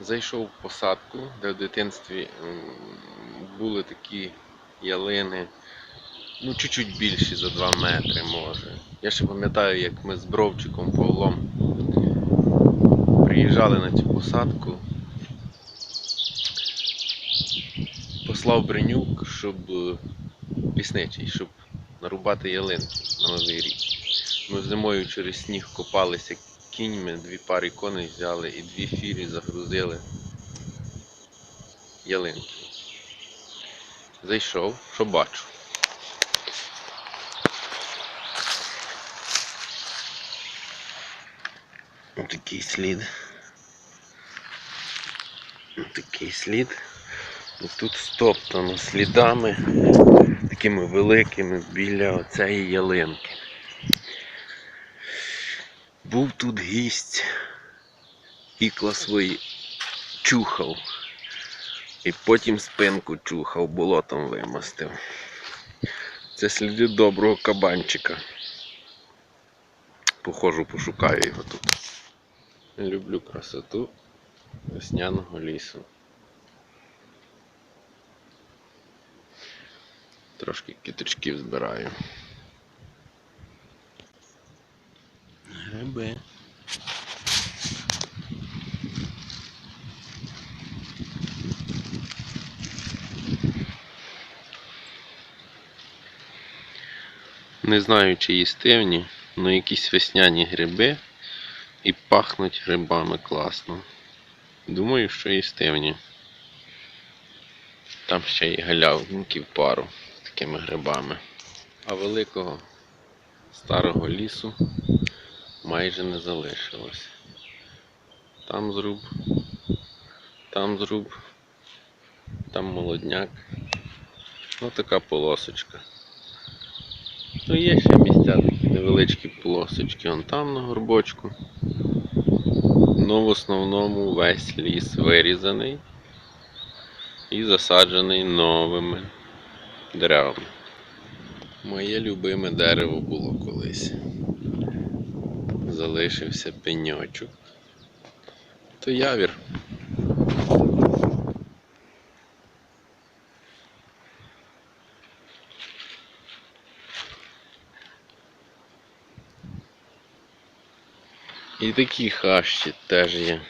Зайшов в посадку, де в дитинстві були такі ялини, ну чуть-чуть більші за 2 метри може. Я ще пам'ятаю, як ми з Бровчиком Павлом приїжджали на цю посадку. Послав Бринюк, щоб е, лісничий, щоб нарубати ялинки на Новий рік. Ми зимою через сніг копалися кіньми, дві пари коней взяли і дві фірі загрузили ялинки. Зайшов, що бачу. Отакий слід. Отакий слід. Тут стоптано слідами такими великими біля оцеї ялинки. Був тут гість, ікла свої чухав. І потім спинку чухав, болотом вимастив. Це сліди доброго кабанчика. Похожу, пошукаю його тут. Люблю красоту весняного лісу. Трошки кіточків збираю. Гриби. Не знаю, чи їстивні, але якісь весняні гриби і пахнуть грибами класно. Думаю, що їстивні. Там ще й галявинки в пару з такими грибами. А великого старого лісу майже не залишилось. Там зруб, там зруб, там молодняк. Ну така полосочка. Ну є ще місця такі невеличкі полосочки, вон там на горбочку. Ну в основному весь ліс вирізаний і засаджений новими деревами. Моє любиме дерево було колись. Залишився пеньочок. То явір. І такі хащі теж є.